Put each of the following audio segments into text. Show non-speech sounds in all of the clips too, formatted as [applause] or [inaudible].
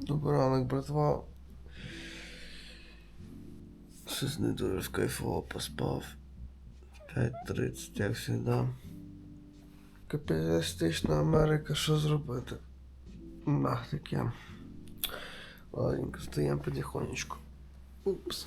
Добрий ранок, братва. Щось не дуже кайфово поспав. 5.30, як завжди. Капіталістична Америка, що зробити? Ах, таке. Ладненько, стоїмо потихонечку. Упс.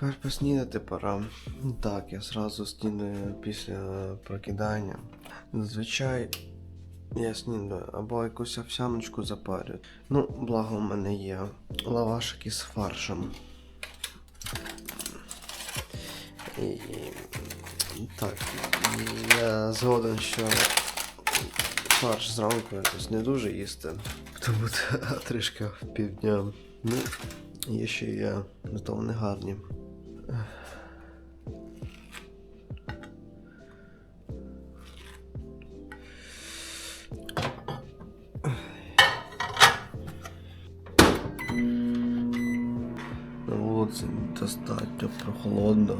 тепер поснідати пора. Так, я зразу снідаю після прокидання. Зазвичай я снідаю або якусь овсяночку запарю. Ну, благо у мене є лавашики з фаршем. І, так, я згоден, що фарш зранку якось не дуже їсти. Тому [laughs] трішки в півдня. Ну, є ще є, зато вони гарні. На вулиці достатньо прохолодно.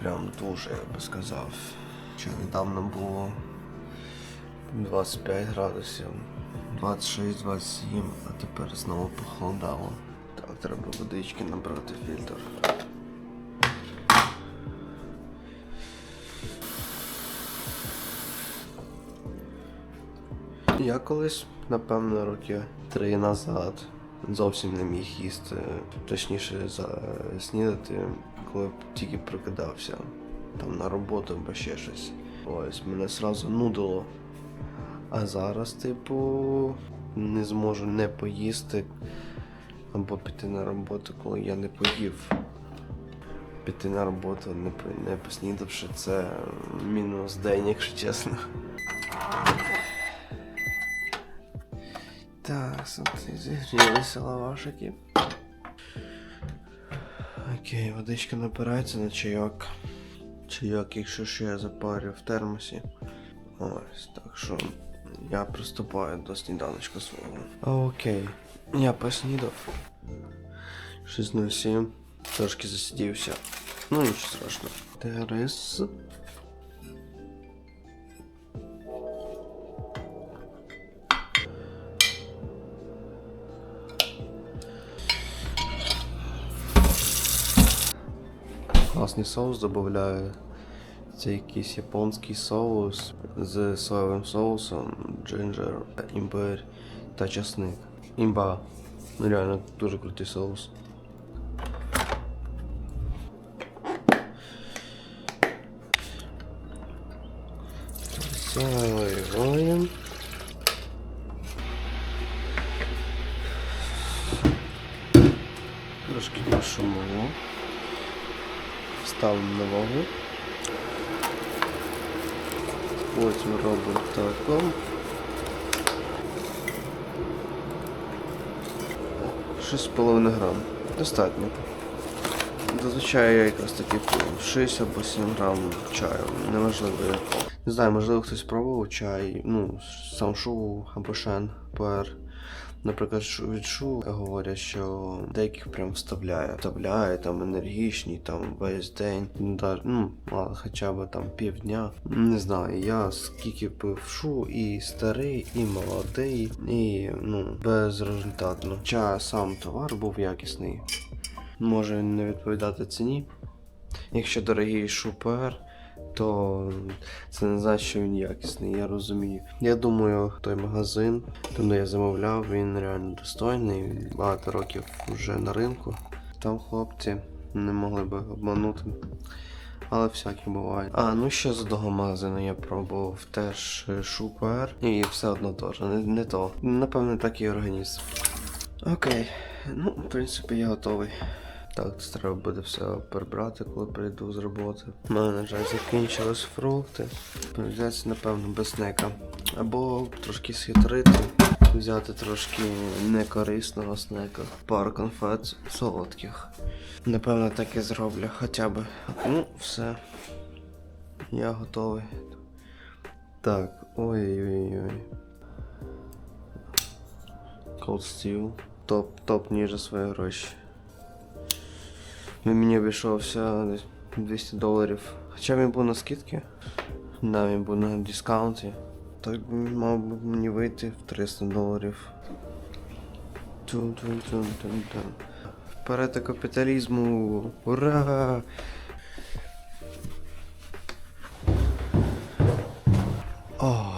Прям дуже, я би сказав. Ще недавно було 25 градусів, 26-27, а тепер знову похолодало. Треба водички набрати фільтр. Я колись, напевно, роки три назад зовсім не міг їсти, точніше снідати, коли тільки прокидався. Там на роботу або ще щось. Ось мене сразу нудило. А зараз, типу, не зможу не поїсти або піти на роботу, коли я не поїв. Піти на роботу, не, не поснідавши, це мінус день, якщо чесно. Так, зігрілися лавашики. Окей, водичка набирається на чайок. Чайок, якщо що я запарю в термосі. Ось, так що я приступаю до сніданочка свого. Окей. Я поснідав. 6.07. Трошки засидівся. Ну нічого страшного. Терес. Класний соус додаю. Це якийсь японський соус з соєвим соусом, джинджер, імбир та часник. Имба. Ну реально, тоже крутой соус. Заливаем. Трошки нашумово. Ставимо на вагу. мы робимо таком. 6,5 грам. Достатньо. Зазвичай я якраз таки 6 або 7 грам чаю. Неважливо. Не знаю, можливо хтось пробував чай, ну, сам самшоу або шен пер. Наприклад, шу- від шу говорять, що деяких прям вставляє. Вставляє там енергічні, там весь день, ну, ну, хоча б там півдня. Не знаю, я скільки пив шу, і старий, і молодий, і ну, безрезультатно. Ча сам товар був якісний. Може не відповідати ціні. Якщо дорогий шупер, то це не значить, що він якісний, я розумію. Я думаю, той магазин, там де я замовляв, він реально достойний, багато років вже на ринку. Там хлопці не могли би обманути. Але всяке буває. А, ну ще з одного магазину я пробував теж е, шупер. І все одно теж, не, не то. Напевне, так і організм. Окей. Ну, в принципі, я готовий. Так, це треба буде все прибрати, коли прийду з роботи. У мене, на жаль, закінчились фрукти. Взяти, напевно, без снека. Або трошки схитрити. Взяти трошки некорисного снека. Пару конфет солодких. Напевно, так і зроблю, хоча б. Ну, все. Я готовий. Так, ой-ой-ой. Cold Steel. Топ, топ ніже свої гроші. Він мені обійшовся десь 200 доларів. Хоча він був на скидці. Да, він був на дискаунті. Так мав би мені вийти в 300 доларів. Тун-тун-тун-тун-тун. Вперед капіталізму! Ура! О,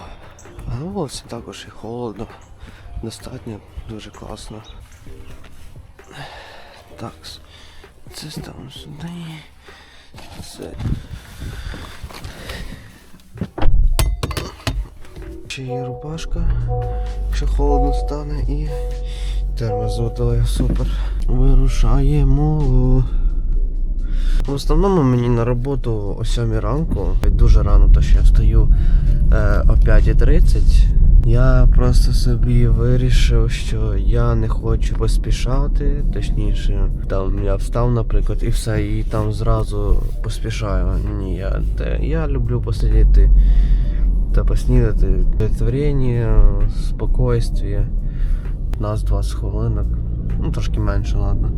на вулиці також і холодно. Достатньо, дуже класно. Так, це ставимо сюди. Це. Ще є рубашка, якщо холодно стане і з супер. Вирушаємо. В основному мені на роботу о 7 ранку, дуже рано, то що я встаю е, о 5.30. Я просто собі вирішив, що я не хочу поспішати, точніше, там я встав, наприклад, і все, і там зразу поспішаю. Ні, я, я люблю посидіти та поснідати. Творіння, спокойствие. Нас 20 хвилинок. Ну, трошки менше, ладно.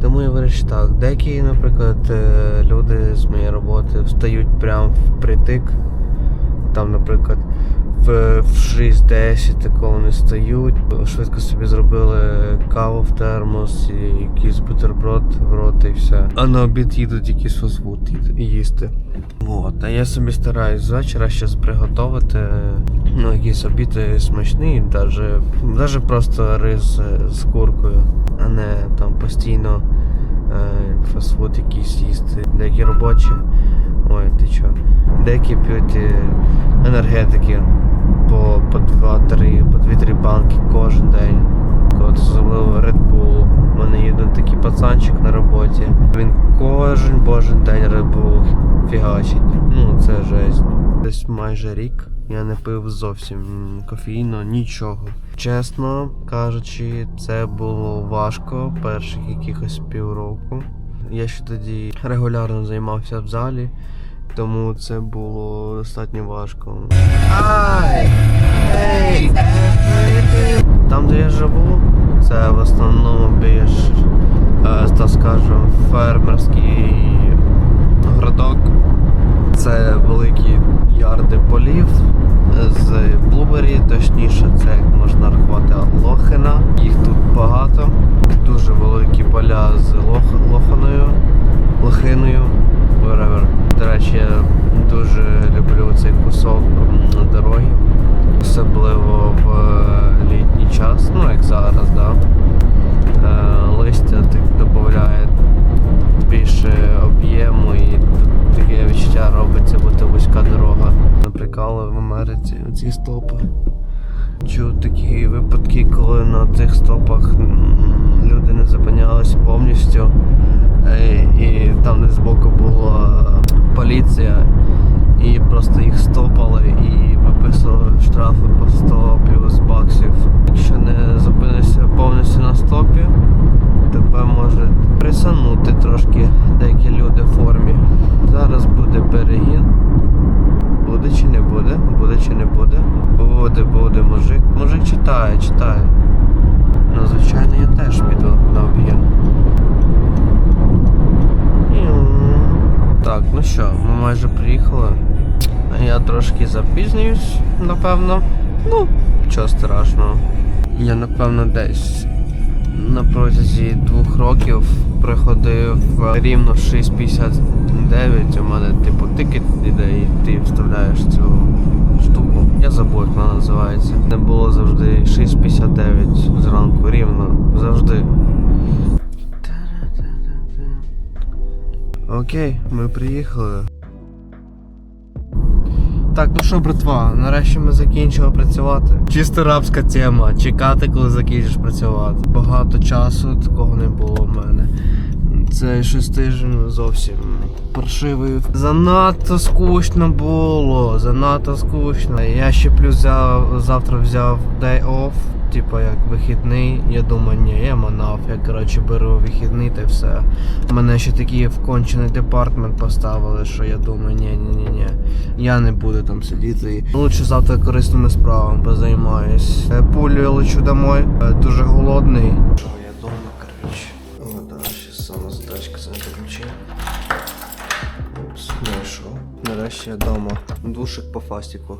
Тому я вирішив так. Деякі, наприклад, е, люди з моєї роботи встають прямо впритик. Там, наприклад, в, в 6-10 такого не стають. Швидко собі зробили каву в термос, і якийсь бутерброд в рот і все. А на обід їдуть якийсь фастфуд їсти. От, а я собі стараюсь з вечора щось приготувати. Ну, якийсь обід е, смачний, даже, даже просто рис з куркою, а не там постійно е, фастфуд якийсь їсти. Деякі робочі. Ой, ти чо? Деякі п'ють е, енергетики по, по 2-3, по 2-3 банки кожен день. От особливо Red Bull. У мене є такий пацанчик на роботі. Він кожен божий день Red Bull фігачить. Ну, це жесть. Десь майже рік я не пив зовсім кофеїну, нічого. Чесно кажучи, це було важко перших якихось півроку. Я ще тоді регулярно займався в залі, тому це було достатньо важко. Там, де я живу, це в основному більш, е, так скажемо, фермерський городок. Це великі ярди полів з блубері, точніше, це як можна рахувати лохина. Їх тут багато. Дуже великі поля з лох, лоханою, лохиною. Речі, дуже люблю цей кусок дороги, особливо в е, літній час, ну як зараз, да. Е, Листя додає більше об'єму і таке відчуття робиться, бути вузька дорога. Наприкали в Америці ці стопи. Чув такі випадки, коли на цих стопах люди не зупинялись повністю. Е, І там десь збоку була поліція, і просто їх стопали і виписували штрафи по 100 плюс баксів. Якщо не зупинишся повністю на стопі, тебе може присанути трошки деякі люди в формі. Зараз буде перегін. Буде чи не буде? Буде чи не буде? Буде, буде мужик. Мужик читає, читає. Ну, звичайно, я теж піду на об'єм. Так, ну що, ми майже приїхали. Я трошки запізнююсь, напевно. Ну, чого страшного. Я напевно десь на протязі двох років приходив рівно 6.59. У мене типу тикет іде і ти вставляєш цю штуку. Я забув, як вона називається. Не було завжди 6.59 зранку, рівно, завжди. Окей, ми приїхали. Так, ну що, братва, нарешті ми закінчили працювати. Чисто рабська тема. Чекати, коли закінчиш працювати. Багато часу такого не було в мене. Цей щось тиждень зовсім паршивий. Занадто скучно було, занадто скучно. Я ще плюс завтра взяв day off, типа як вихідний. Я думаю, ні, я манав, я коротше беру вихідний та все. Мене ще такий вкончений департмент поставили, що я думаю, ні, ні, ні, ні. Я не буду там сидіти. Лучше завтра корисними справами позаймаюсь. Е, Пулю лечу домой, е, дуже голодний. Що я дома, коротше. О, да, ще сама задачка включив. Упс, знайшов. Нарешті я вдома. Душик по фастіку.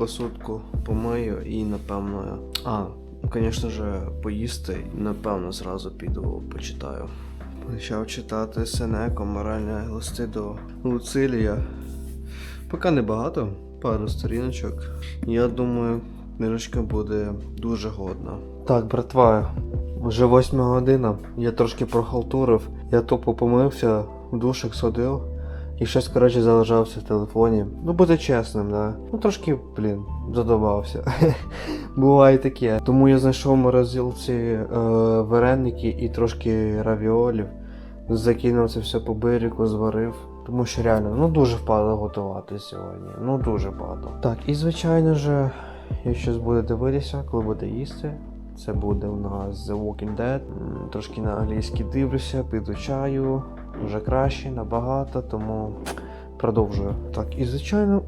Посудку помию і напевно. А, ну, звісно ж, поїсти напевно зразу піду почитаю. Почав читати Сенеко, моральні листи до Луцилія. Поки не багато, пару сторіночок. Я думаю, книжечка буде дуже годна. Так, братва, вже восьма година. Я трошки прохалтурив. Я тупо помився, душик сходив. І щось, коротше, залежався в телефоні. Ну, бути чесним, да. Ну трошки, блін, задобався. [laughs] Буває таке. Тому я знайшов в морозилці е, вареники і трошки равіолів. Закинув це все по бирику, зварив. Тому що реально, ну дуже впадло готувати сьогодні. Ну дуже впадло. Так, і звичайно же, якщо буде дивитися, коли буде їсти, це буде у нас The Walking Dead. Трошки на англійській дивлюся, піду чаю. Вже краще, набагато, тому продовжую. Так, і звичайно,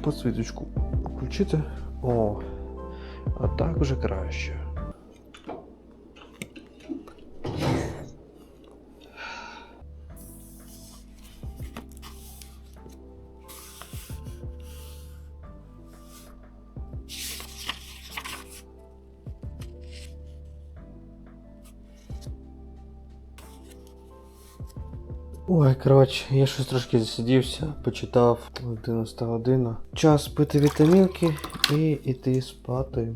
посвіточку включити. О, а так вже краще. Ой, коротше, я щось трошки засидівся, почитав 11 година. Час пити вітамінки і йти спати.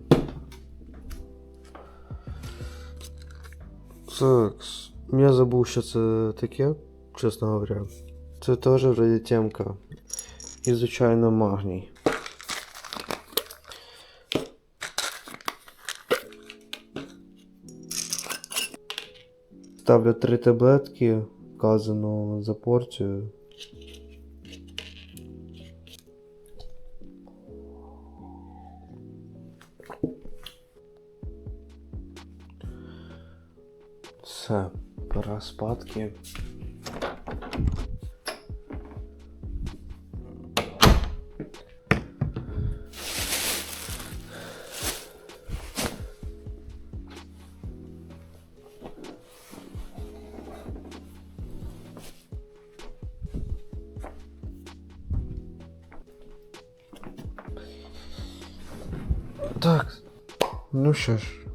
Так, я забув, що це таке, чесно говоря. Це теж вроді темка. І, звичайно, магній. Ставлю три таблетки, вказано за порцію. Все, пора спадки. Ну що ж,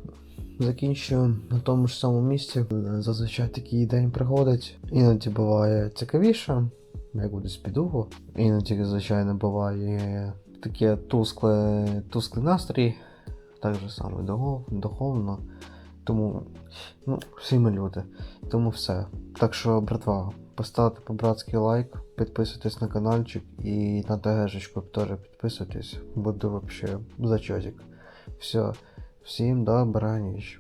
закінчую на тому ж самому місці. Зазвичай такий день приходить. Іноді буває цікавіше, як буде підуго. Іноді, звичайно, буває таке тускле, тусклий настрій, так же само духов- духовно. Тому, ну, всі ми люди. Тому все. Так що, братва, поставте по-братськи лайк, підписуйтесь на каналчик і на ТГшечку теж підписуйтесь. Буду вообще зачотик. Все. Всім добра ніч.